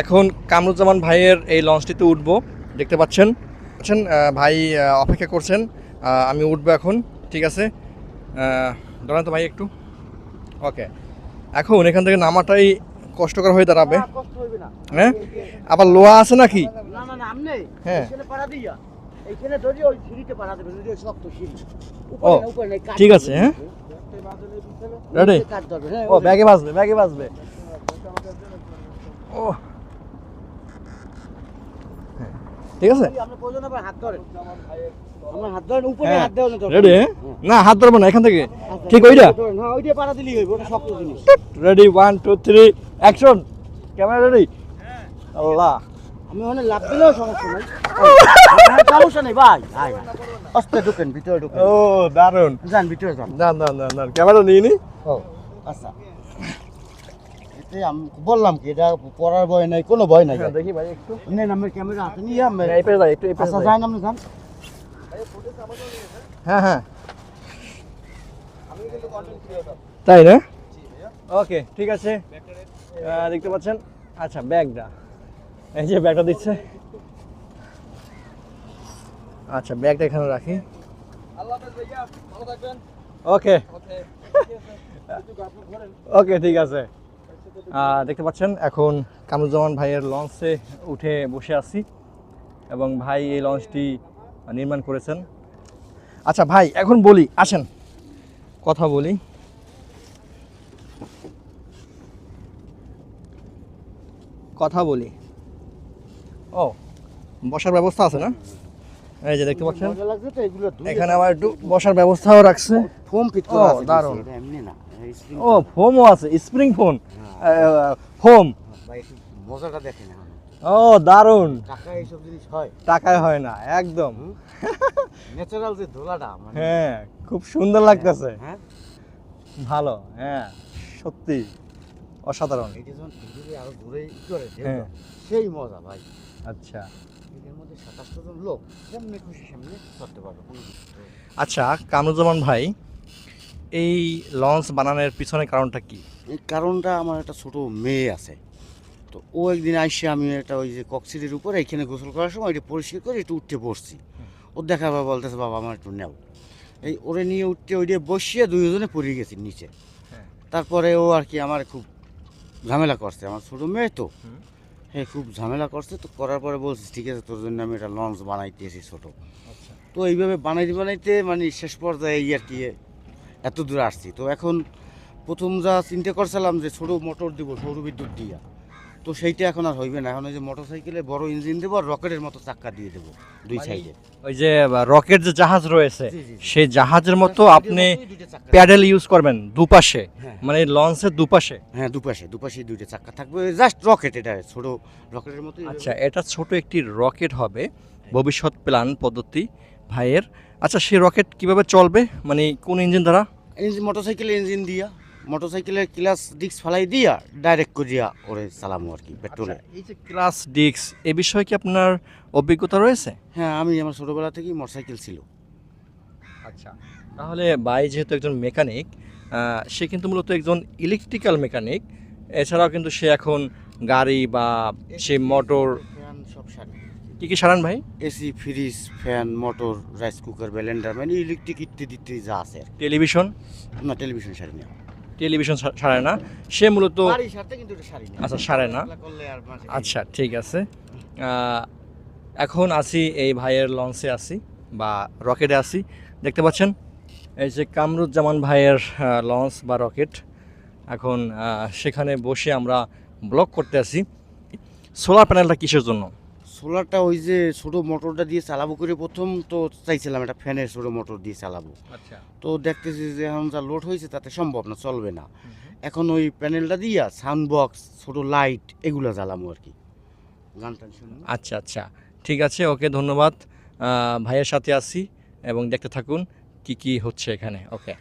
এখন কামরুজ্জামান ভাইয়ের এই লঞ্চটিতে উঠবো। দেখতে পাচ্ছেন? পাচ্ছেন ভাই অপেক্ষা করছেন। আমি উঠবো এখন ঠিক আছে? দাঁড়ান তো ভাই একটু। ওকে। এখন এখান থেকে নামাটাই কষ্টকর হয়ে দাঁড়াবে। হ্যাঁ? আবার লোহা আছে নাকি? হ্যাঁ। ও, ঠিক আছে, হ্যাঁ? হ্যাঁ, ও ব্যাগে বাজবে ব্যাগে বাজবে। ও হ্যাঁ, ঠিক আছে আপনি প্রয়োজন হবে হাত ধরেন আমার হাত ধরেন উপরে হ্যাঁ হাত দেওয়া না রেডি না হাত ধরবো না এখান থেকে। ঠিক ওইটা? হ্যাঁ ready one two three action camera ready আল্লাহ। আমি ওখানে লাভ দিলেও সমস্যা নাই। হ্যাঁ, সমস্যা নেই ভাই। ভাই আস্তে ঢুকেন ভিতরে ঢুকেন। ও দারুণ যান ভিতরে যান। না না না না ক্যামেরা নিয়ে নি। ও আচ্ছা। আমি বললাম কি এটা পড়ার ভয় নাই কোনো ভয় নাই। হ্যাঁ, দেখি ভাই একটু। নেন আমার ক্যামেরা হাতে নিয়ে আমি এই পেয়ে যাই একটু এই আচ্ছা যাই। আপনি যান। হ্যাঁ হ্যাঁ। তাই না? ওকে ঠিক আছে। দেখতে পাচ্ছেন? আচ্ছা ব্যাগটা। এই যে ব্যাগটা দিচ্ছে। আচ্ছা ব্যাগটা এখানে রাখি। ওকে। ওকে ঠিক আছে। দেখতে পাচ্ছেন এখন কামরুজ্জামান ভাইয়ের লঞ্চে উঠে বসে আছি এবং ভাই এই লঞ্চটি নির্মাণ করেছেন। আচ্ছা ভাই এখন বলি আসেন কথা বলি। কথা বলি। ও বসার ব্যবস্থা আছে না? এই যে দেখতে পাচ্ছেন এখানে আবার একটু বসার ব্যবস্থাও রাখছে। ফোম ফিট করা আছে দারুণ। এমনি না ও ফোমও আছে স্প্রিং ফোন হ্যাঁ। একটু মজাটা দেখেন ও দারুণ। টাকা এইসব জিনিস হয়? টাকায় হয় না একদম। ন্যাচারাল যে ধোলাটা মানে হ্যাঁ খুব সুন্দর লাগতেছে। হ্যাঁ ভালো হ্যাঁ সত্যি অসাধারণ। এটা যখন পৃথিবী আরও ঘুরে করে হ্যাঁ। সেই মজা ভাই। আচ্ছা। এর মধ্যে সাতাশটা জন লোক সামনে খুশি সামনে করতে পারবে আচ্ছা কামরুজ্জামান ভাই এই লঞ্চ বানানোর পিছনে কারণটা কি? এই কারণটা আমার একটা ছোট মেয়ে আছে। তো ও একদিন আইসে আমি একটা ওই যে কক্সিডের উপরে এখানে গোসল করার সময় এটা পরিষ্কার করে একটু উঠতে বসছি। ও দেখা বা বলতেছে বাবা আমার একটু নেও। এই ওরে নিয়ে উঠতে ওইটা বসিয়ে দুইজনে পড়ে গেছি নিচে। হ্যাঁ। তারপরে ও আর কি আমার খুব ঝামেলা করছে আমার ছোট মেয়ে তো। হ্যাঁ খুব ঝামেলা করছে। তো করার পরে বলছি ঠিক আছে তোর জন্য আমি একটা লঞ্চ বানাইতেছি ছোট। আচ্ছা। তো এইভাবে বানাইতে বানাইতে মানে শেষ পর্যায়ে এই আর কি এত দূর আসছি। তো এখন প্রথম যা চিন্তা করছিলাম যে ছোট মোটর দিব সৌর বিদ্যুৎ দিয়া। তো সেইটা এখন আর হইবে না। এখন ওই যে মোটর সাইকেলে বড় ইঞ্জিন দেবো আর রকেটের মতো চাক্কা দিয়ে দেবো দুই মানে সাইডে। ওই যে রকেট যে জাহাজ রয়েছে। সেই জাহাজের মতো আপনি প্যাডেল ইউজ করবেন দুপাশে। হ্যাঁ। মানে লঞ্চের দুপাশে। হ্যাঁ দুপাশে দুপাশে দুইটা চাক্কা থাকবে। জাস্ট রকেট এটা ছোট রকেটের মতো আচ্ছা এটা ছোট একটি রকেট হবে ভবিষ্যৎ প্ল্যান পদ্ধতি ভাইয়ের। আচ্ছা সেই রকেট কীভাবে চলবে? মানে কোন ইঞ্জিন দ্বারা? ইঞ্জিন মোটর সাইকেলে ইঞ্জিন দিয়া মোটর সাইকেলের ক্লাস ডিস্ক ফালাই দিয়া ডাইরেক্ট করিয়া ওরে চালামো আর কি পেট্রোলে আচ্ছা, এই যে ক্লাস ডিক্স এ বিষয়ে কি আপনার অভিজ্ঞতা রয়েছে? হ্যাঁ আমি আমার ছোটবেলা থেকেই মোটর সাইকেল ছিল। আচ্ছা তাহলে ভাই যেহেতু একজন মেকানিক সে কিন্তু মূলত একজন ইলেকট্রিক্যাল মেকানিক এছাড়াও কিন্তু সে এখন গাড়ি বা সে মোটর কি কি সারান ভাই? AC fridge fan motor rice cooker blender মানে ইলেকট্রিক ইত্যাদি ইত্যাদি যা আছে টেলিভিশন? না টেলিভিশন সারি না। টেলিভিশন সারে না। সে মূলত আচ্ছা, সারে না? আচ্ছা ঠিক আছে। এখন আছি এই ভাইয়ের লঞ্চে আছি বা রকেটে আছি। দেখতে পাচ্ছেন? এই যে কামরুজ্জামান ভাইয়ের লঞ্চ বা রকেট। এখন সেখানে বসে আমরা ব্লক করতে আছি। সোলার প্যানেলটা কিসের জন্য? সোলারটা ওই যে ছোট মোটরটা দিয়ে চালাবো করে প্রথম তো চাইছিলাম একটা ফ্যানের ছোট মোটর দিয়ে চালাবো। আচ্ছা। তো দেখতেছি যে এখন যা লোড হয়েছে তাতে সম্ভব না চলবে না। এখন ওই প্যানেলটা দিয়া সাউন্ড বক্স ছোট লাইট এগুলো জ্বালাবো আর কি। গান টান আচ্ছা আচ্ছা। ঠিক আছে ওকে ধন্যবাদ। ভাইয়ের সাথে আছি এবং দেখতে থাকুন কি কি হচ্ছে এখানে। ওকে।